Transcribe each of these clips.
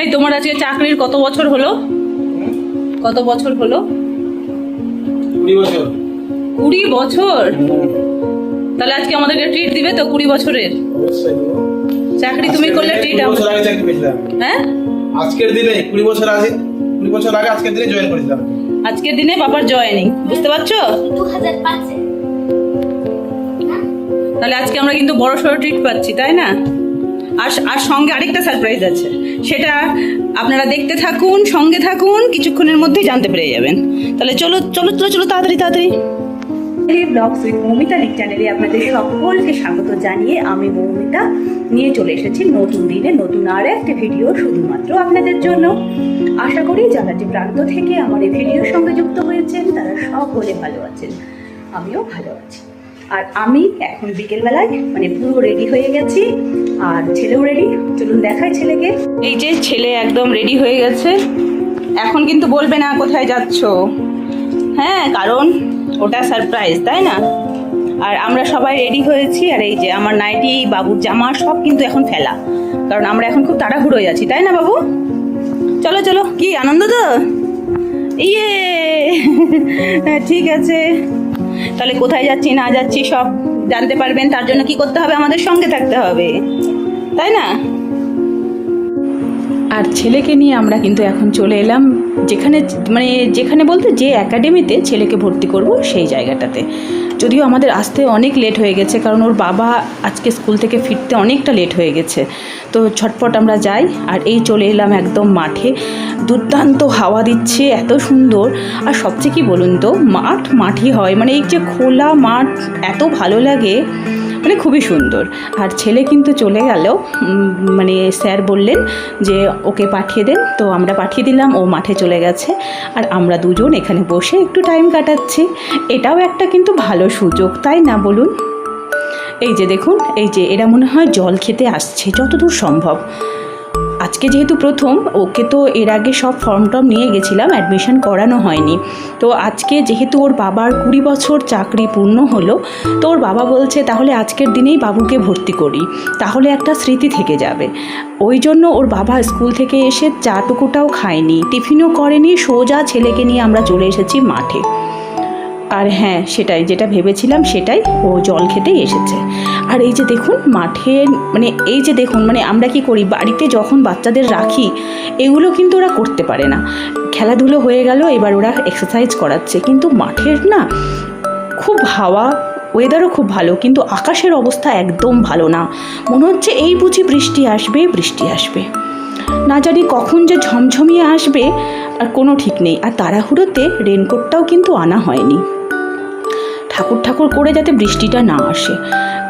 এই তোমার আজকে চাকরির কত বছর হলো? কত বছর হলো? কুড়ি বছর। কুড়ি বছর? তাহলে আজকে আমাদেরকে ট্রিট দিবে তো কুড়ি বছরের? চাকরি তুমি করলে ট্রিট হ্যাঁ? আজকের দিনে কুড়ি বছর আগে কুড়ি বছর আগে আজকের দিনে জয়েন করেছিলাম। আজকের দিনে বাবার জয়েনিং বুঝতে পারছ? তাহলে আজকে আমরা কিন্তু বড় সড়ো ট্রিট পাচ্ছি তাই না? আর আর সঙ্গে আরেকটা সারপ্রাইজ আছে। সেটা আপনারা দেখতে থাকুন, সঙ্গে থাকুন, কিছুক্ষণের মধ্যেই জানতে পেরে যাবেন। তাহলে চলো চলো চলো চলো, তাড়াতাড়ি তাড়াতাড়ি। ব্লগস উইথ মৌমিতা লিক চ্যানেলে আপনাদের সকলকে স্বাগত জানিয়ে আমি মৌমিতা। নিয়ে চলে এসেছি নতুন দিনে, নতুন আর একটা ভিডিও শুধুমাত্র আপনাদের জন্য। আশা করি যারা যে প্রান্ত থেকে আমার এই ভিডিওর সঙ্গে যুক্ত হয়েছেন, তারা সকলে ভালো আছেন। আমিও ভালো আছি। আর আমি এখন বিকেলবেলায় মানে পুরো রেডি হয়ে গেছি। আর ছেলেও রেডি চলুন দেখাই ছেলেকে। এই যে ছেলে একদম রেডি হয়ে গেছে। এখন কিন্তু বলবে না কোথায় যাচ্ছো। হ্যাঁ কারণ ওটা সারপ্রাইজ তাই না? আর আমরা সবাই রেডি হয়েছি, আর এই যে আমার নাইটি, বাবুর জামা, সব কিন্তু এখন ফেলা। কারণ আমরা এখন খুব তাড়াহুড়োয় আছি, তাই না, বাবু? চলো চলো। কি, আনন্দ তো? ইয়ে! ঠিক আছে। তাহলে কোথায় যাচ্ছি, না যাচ্ছি, সব জানতে পারবেন। তার জন্য কি করতে হবে? আমাদের সঙ্গে থাকতে হবে। তাই না? আর ছেলেকে নিয়ে আমরা কিন্তু এখন চলে এলাম যেখানে মানে যেখানে বলতে যে একাডেমিতে ছেলেকে ভর্তি করব সেই জায়গাটাতে। যদিও আমাদের আসতে অনেক লেট হয়ে গেছে, কারণ ওর বাবা আজকে স্কুল থেকে ফিরতে অনেকটা লেট হয়ে গেছে। তো ছটপট আমরা যাই, আর এই চলে এলাম একদম মাঠে। দুর্দান্ত হাওয়া দিচ্ছে, এত সুন্দর। আর সবচেয়ে কি বলুন তো, মাঠ মাঠই হয়। মানে এই যে খোলা মাঠ, এত ভালো লাগে। মানে খুবই সুন্দর। আর ছেলে কিন্তু চলে গেল মানে স্যার বললেন যে ওকে পাঠিয়ে দেন। তো আমরা পাঠিয়ে দিলাম, ও মাঠে চলে গেছে। আর আমরা দুজন এখানে বসে একটু টাইম কাটাচ্ছি। এটাও একটা কিন্তু ভালো সুযোগ, তাই না বলুন? এই যে দেখুন, এই যে এরা মনে হয় জল খেতে আসছে, যতদূর সম্ভব। আজকে যেহেতু প্রথম, ওকে তো এর আগে সব ফর্ম টর্ম নিয়ে গেছিলাম অ্যাডমিশন করানো হয়নি। তো আজকে যেহেতু ওর বাবার কুড়ি বছর চাকরি পূর্ণ হলো, তো ওর বাবা বলছে তাহলে আজকের দিনেই বাবুকে ভর্তি করি, তাহলে একটা স্মৃতি থেকে যাবে। ওই জন্য ওর বাবা স্কুল থেকে এসে চাটুকুটাও খায়নি, টিফিনও করেনি, সোজা ছেলেকে নিয়ে আমরা চলে এসেছি মাঠে। আর হ্যাঁ সেটাই, যেটা ভেবেছিলাম সেটাই ও জল খেতেই এসেছে। আর এই যে দেখুন, মাঠে মানে এই যে দেখুন মানে আমরা কি করি, বাড়িতে যখন বাচ্চাদের রাখি, এগুলো কিন্তু ওরা করতে পারে না। খেলাধুলো হয়ে গেল, এবার ওরা এক্সারসাইজ করাচ্ছে। কিন্তু মাঠের না, খুব হাওয়া ওয়েদারও খুব ভালো, কিন্তু আকাশের অবস্থা একদম ভালো না। মনে হচ্ছে এই বুঝি বৃষ্টি আসবে বৃষ্টি আসবে। না জানি কখন যে ঝমঝমিয়ে আসবে, আর কোনো ঠিক নেই। আর তাড়াহুড়োতে রেনকোটটাও কিন্তু আনা হয়নি। ঠাকুর ঠাকুর করে যাতে বৃষ্টিটা না আসে।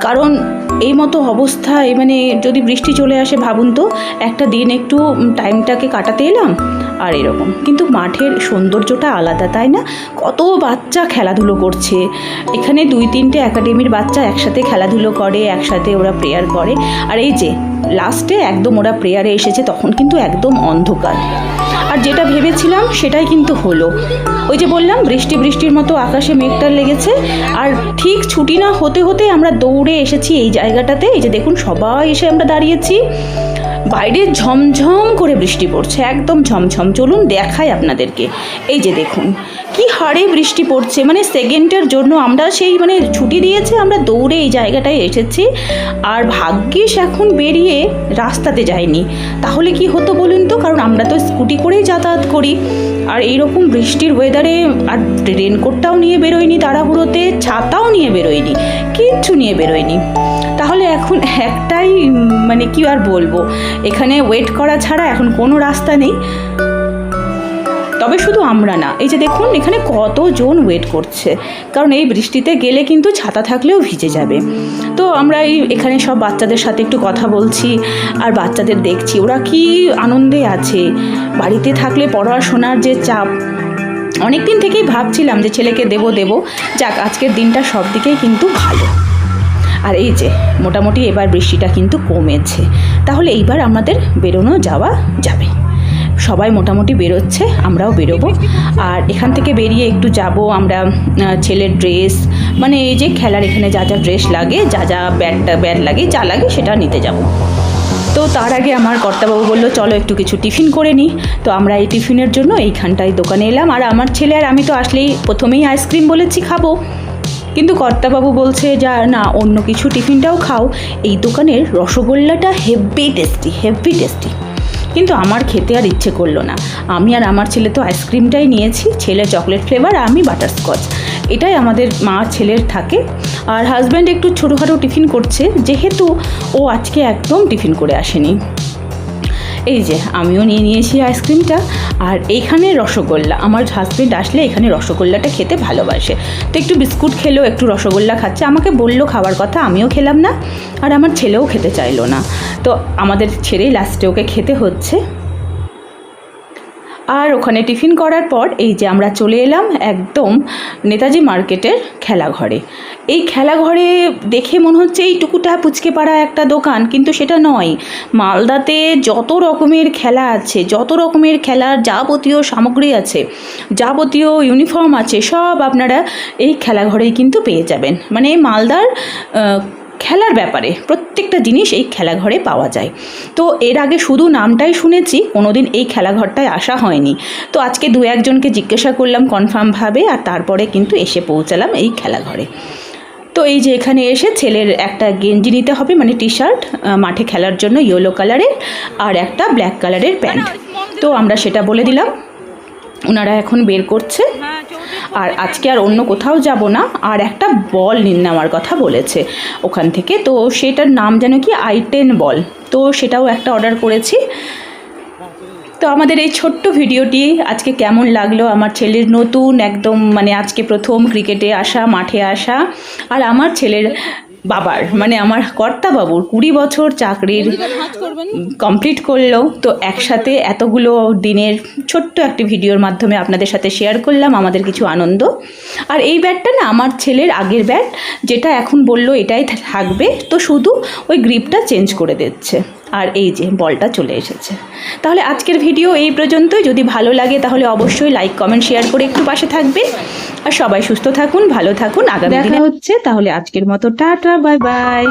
কারণ এই মতো অবস্থায় মানে যদি বৃষ্টি চলে আসে ভাবুন তো, একটা দিন একটু টাইমটাকে কাটাতে এলাম আর এরকম। কিন্তু মাঠের সৌন্দর্যটা আলাদা, তাই না? কত বাচ্চা খেলাধুলো করছে। এখানে দুই, তিনটে একাডেমির বাচ্চা একসাথে খেলাধুলো করে, একসাথে ওরা প্রেয়ার করে। আর এই যে লাস্টে একদম ওরা প্রেয়ারে এসেছে, তখন কিন্তু একদম অন্ধকার। আর যেটা ভেবেছিলাম সেটাই কিন্তু হলো। ওই যে বললাম, বৃষ্টি বৃষ্টির মতো আকাশে মেঘটা লেগেছে। আর ঠিক ছুটি না হতে হতে আমরা দৌড়ে এসেছি এই জায়গাটাতে। এই যে দেখুন, সবাই এসে আমরা দাঁড়িয়েছি। বাইরে ঝমঝম করে বৃষ্টি পড়ছে, একদম ঝমঝম। চলুন দেখাই আপনাদেরকে। এই যে দেখুন, কি হারে বৃষ্টি পড়ছে। মানে সেকেন্ডের জন্য আমরা সেই মানে ছুটি দিয়েছে, আমরা দৌড়ে এই জায়গাটায় এসেছি। আর ভাগ্যিস এখন বেরিয়ে রাস্তাতে যাইনি। তাহলে কি হতো বলুন তো? কারণ আমরা তো স্কুটি করেই যাতায়াত করি। আর এইরকম বৃষ্টির ওয়েদারে আর রেনকোটটাও নিয়ে বেরোয়নি, তাড়াহুড়োতে, ছাতাও নিয়ে বেরোয়নি, কিচ্ছু নিয়ে বেরোয়নি। তাহলে এখন একটাই মানে কি আর বলব? এখানে ওয়েট করা ছাড়া এখন কোনো রাস্তা নেই। তবে শুধু আমরা না, এই যে দেখুন, এখানে কতজন ওয়েট করছে। কারণ এই বৃষ্টিতে গেলে কিন্তু ছাতা থাকলেও ভিজে যাবে। তো আমরা এই, এখানে সব বাচ্চাদের সাথে একটু কথা বলছি, আর বাচ্চাদের দেখছি, ওরা কি আনন্দে আছে। বাড়িতে থাকলে পড়াশোনার যে চাপ অনেক দিন থেকেই ভাবছিলাম যে ছেলেকে দেবো দেবো। যাক, আজকের দিনটা সব দিকেই কিন্তু ভালো। আর এই যে, মোটামুটি এবার বৃষ্টিটা কিন্তু কমেছে। তাহলে এইবার আমাদের বেরোনো যাওয়া যাবে। সবাই মোটামুটি বেরোচ্ছে, আমরাও বেরোবো। আর এখান থেকে বেরিয়ে একটু যাব আমরা ছেলের ড্রেস মানে এই যে খেলার এখানে যা যা ড্রেস লাগে, যা যা ব্যাট ব্যাট লাগে, যা লাগে সেটা নিতে যাব। তো তার আগে আমার কর্তাবাবু বলল, চলো একটু কিছু টিফিন করে নিই তো আমরা এই টিফিনের জন্য এইখানটায় দোকানে এলাম। আর আমার ছেলে আর আমি তো আসলেই প্রথমেই আইসক্রিম বলেছি খাব। কিন্তু কর্তাবাবু বলছে, যা, না, অন্য কিছু টিফিনটাও খাও। এই দোকানের রসগোল্লাটা হেভি টেস্টি হেভি টেস্টি কিন্তু আমার খেতে আর ইচ্ছে করল না। আমি আর আমার ছেলে তো আইসক্রিমটাই নিয়েছি, ছেলে চকলেট ফ্লেভার আমি বাটারস্কচ এটাই আমাদের মা ছেলের থাকে। আর হাজব্যান্ড একটু ছোটোখাটো টিফিন করছে, যেহেতু ও আজকে একদম টিফিন করে আসেনি। এই যে, আমিও নিয়ে নিয়েছি আইসক্রিমটা। আর এইখানে রসগোল্লা। আমার হাজব্যান্ড আসলে এখানে রসগোল্লাটা খেতে ভালোবাসে। তো একটু বিস্কুট খেলো একটু রসগোল্লা খাচ্ছে। আমাকে বলল খাওয়ার কথা, আমিও খেলাম না। আর আমার ছেলেও খেতে চাইলো না। তো আমাদের ছেড়েই লাস্টে ওকে খেতে হচ্ছে। আর ওখানে টিফিন করার পর এই যে আমরা চলে এলাম একদম নেতাজি মার্কেটের খেলাঘরে। এই খেলাঘরে দেখে মনে হচ্ছে এই টুকুটা পুচকে পাড়া একটা দোকান, কিন্তু সেটা নয়। মালদাতে যত রকমের খেলা আছে, যত রকমের খেলার যাবতীয় সামগ্রী আছে, যাবতীয় ইউনিফর্ম আছে, সব আপনারা এই খেলাঘরেই কিন্তু পেয়ে যাবেন। মানে মালদার খেলার ব্যাপারে প্রত্যেকটা জিনিস এই খেলাঘরে পাওয়া যায়। তো এর আগে শুধু নামটাই শুনেছি, কোনোদিন এই খেলাঘরটায় আসা হয়নি। তো আজকে দু একজনকে জিজ্ঞাসা করলাম কনফার্মভাবে আর তারপরে কিন্তু এসে পৌঁছালাম এই খেলাঘরে। তো এই যে এখানে এসে ছেলের একটা গেঞ্জি নিতে হবে মানে টি শার্ট মাঠে খেলার জন্য ইয়েলো কালারের আর একটা ব্ল্যাক কালারের প্যান্ট। তো আমরা সেটা বলে দিলাম। ওনারা এখন বের করছে। আর আজকে আর অন্য কোথাও যাব না, আর একটা বল নেওয়ার কথা বলেছে ওখান থেকে। তো সেটার নাম যেন কি? আই টেন বল। তো সেটাও একটা অর্ডার করেছি। তো আমাদের এই ছোট্ট ভিডিওটি আজকে কেমন লাগল? আমার ছেলের নতুন একদম মানে আজকে প্রথম ক্রিকেটে আসা, মাঠে আসা। আর আমার ছেলের বাবার মানে আমার কর্তা বাবুর কুড়ি বছর চাকরির কমপ্লিট করল। তো একসাথে এতগুলো দিনের ছোট্ট একটি ভিডিওর মাধ্যমে আপনাদের সাথে শেয়ার করলাম আমাদের কিছু আনন্দ। আর এই ব্যাটটা না আমার ছেলের আগের ব্যাট যেটা এখন বলল এটাই থাকবে। তো শুধু ওই গ্রিপটা চেঞ্জ করে দিচ্ছে। আর এই যে বলটা চলে এসেছে। তাহলে আজকের ভিডিও এই পর্যন্তই। যদি ভালো লাগে তাহলে অবশ্যই লাইক কমেন্ট শেয়ার করে একটু পাশে থাকবে আর সবাই সুস্থ থাকুন ভালো থাকুন। আগামী দেখা হচ্ছে তাহলে আজকের মতো। Tata bye bye